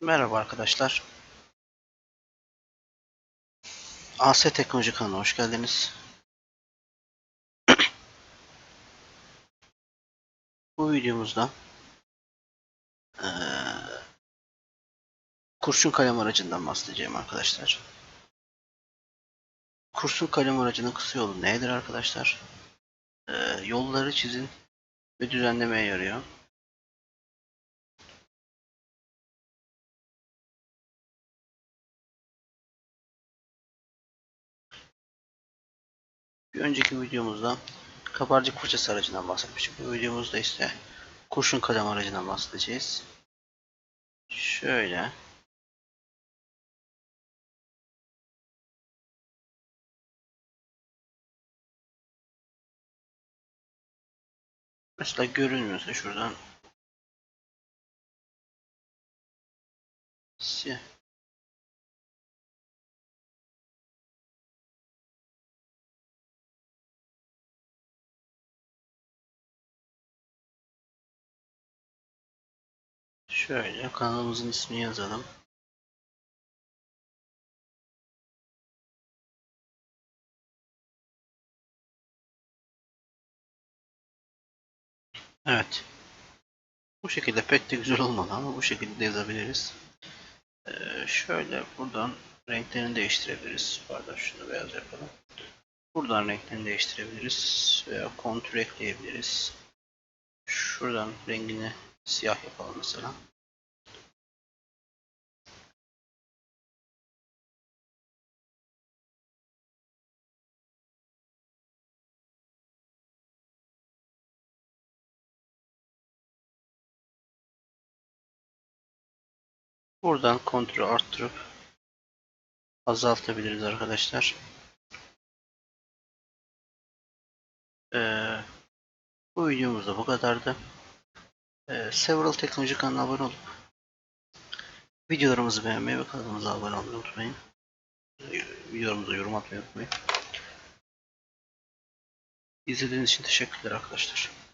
Merhaba arkadaşlar. AS Teknoloji kanalına hoş geldiniz. Bu videomuzda eee, kurşun kalem aracından bahsedeceğim arkadaşlar. Kurşun kalem aracının kısa yolu nedir arkadaşlar? Eee, yolları çizin ve düzenlemeye yarıyor. Bir önceki videomuzda kabarcık fırçası aracından bahsetmiştik. Bu videomuzda ise kurşun kalem aracından bahsedeceğiz. Şöyle. Mesela görünmüyorsa şuradan siyah Şöyle kanalımızın ismini yazalım. Evet. Bu şekilde pek de güzel olmadı ama bu şekilde de yazabiliriz. Ee, şöyle buradan renklerini değiştirebiliriz. Pardon şunu beyaz yapalım. Buradan renklerini değiştirebiliriz veya kontür ekleyebiliriz. Şuradan rengini siyah yapalım mesela. Buradan kontrolü arttırıp azaltabiliriz arkadaşlar. Ee, bu videomuz da bu kadardı. Ee, Several Teknoloji kanalına abone olup videolarımızı beğenmeyi ve kanalımıza abone olmayı unutmayın. Ee, Videolarımıza yorum atmayı unutmayın. İzlediğiniz için teşekkürler arkadaşlar.